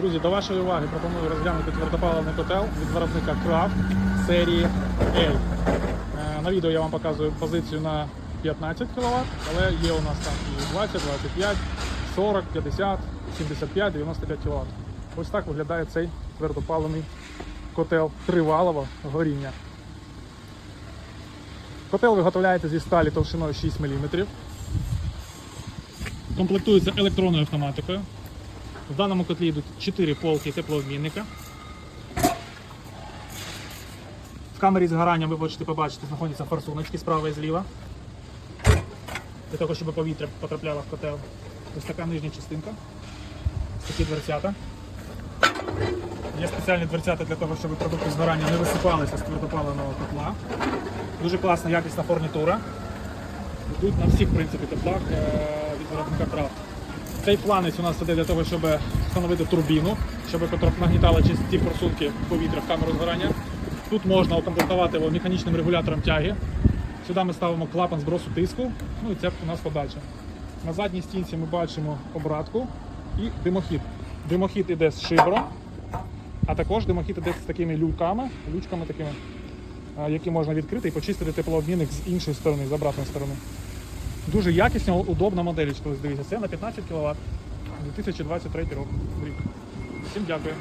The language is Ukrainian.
Друзі, до вашої уваги пропоную розглянути твердопаливний котел від виробника Craft серії L. Е, На відео я вам показую позицію на 15 кВт, але є у нас там і 20, 25, 40, 50, 75, 95 кВт. Ось так виглядає цей твердопаливний котел тривалого горіння. Котел виготовляється зі сталі товщиною 6 мм. Комплектується електронною автоматикою. В даному котлі йдуть 4 полки теплообмінника. В камері згорання ви можете побачити, знаходяться форсуночки справа і зліва. Для того, щоб повітря потрапляло в котел. Ось така нижня частинка. Ось такі дверцята. Є спеціальні дверцята для того, щоб продукти згорання не висипалися з твердопаленого котла. Дуже класна якісна фурнітура. Йдуть на всіх принципі котлах е, від виробника Крафт. Цей фланець у нас іде для того, щоб встановити турбіну, щоб нагнітали чисті форсунки повітря в камеру згорання. Тут можна укомплектувати його механічним регулятором тяги. Сюди ми ставимо клапан збросу тиску, ну і це у нас подача. На задній стінці ми бачимо обратку і димохід. Димохід іде з шибром, а також димохід іде з такими люками, лючками такими, які можна відкрити і почистити теплообмінник з іншої сторони, з обратної сторони. Дуже якісна, удобна модель, Ось дивіться, це на 15 кВт. 2023 рік. Всім дякую.